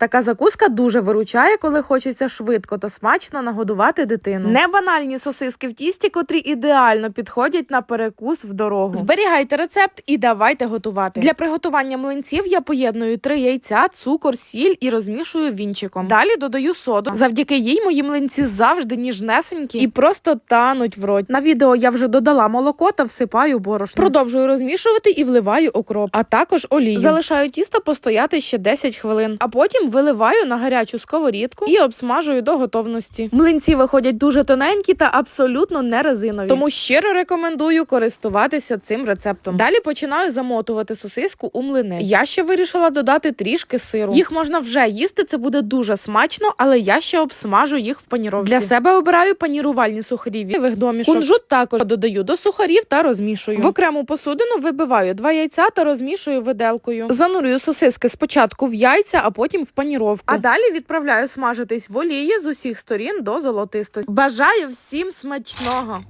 Така закуска дуже виручає, коли хочеться швидко та смачно нагодувати дитину. Не банальні сосиски в тісті, котрі ідеально підходять на перекус в дорогу. Зберігайте рецепт і давайте готувати. Для приготування млинців я поєдную три яйця, цукор, сіль і розмішую вінчиком. Далі додаю соду. Завдяки їй мої млинці завжди ніжнесенькі і просто тануть в рот. На відео я вже додала молоко та всипаю борошно. Продовжую розмішувати і вливаю окроп, а також олію. Залишаю тісто постояти ще 10 хвилин, а потім виливаю на гарячу сковорідку і обсмажую до готовності. Млинці виходять дуже тоненькі та абсолютно не резинові. Тому щиро рекомендую користуватися цим рецептом. Далі починаю замотувати сосиску у млинець. Я ще вирішила додати трішки сиру. Їх можна вже їсти, це буде дуже смачно, але я ще обсмажу їх в паніровці. Для себе обираю панірувальні сухарі від домішок. Кунжут також додаю до сухарів та розмішую. В окрему посудину вибиваю два яйця та розмішую виделкою. Занурюю сосиски спочатку в яйця, а потім в паніровку. А далі відправляю смажитись в олії з усіх сторін до золотистості. Бажаю всім смачного!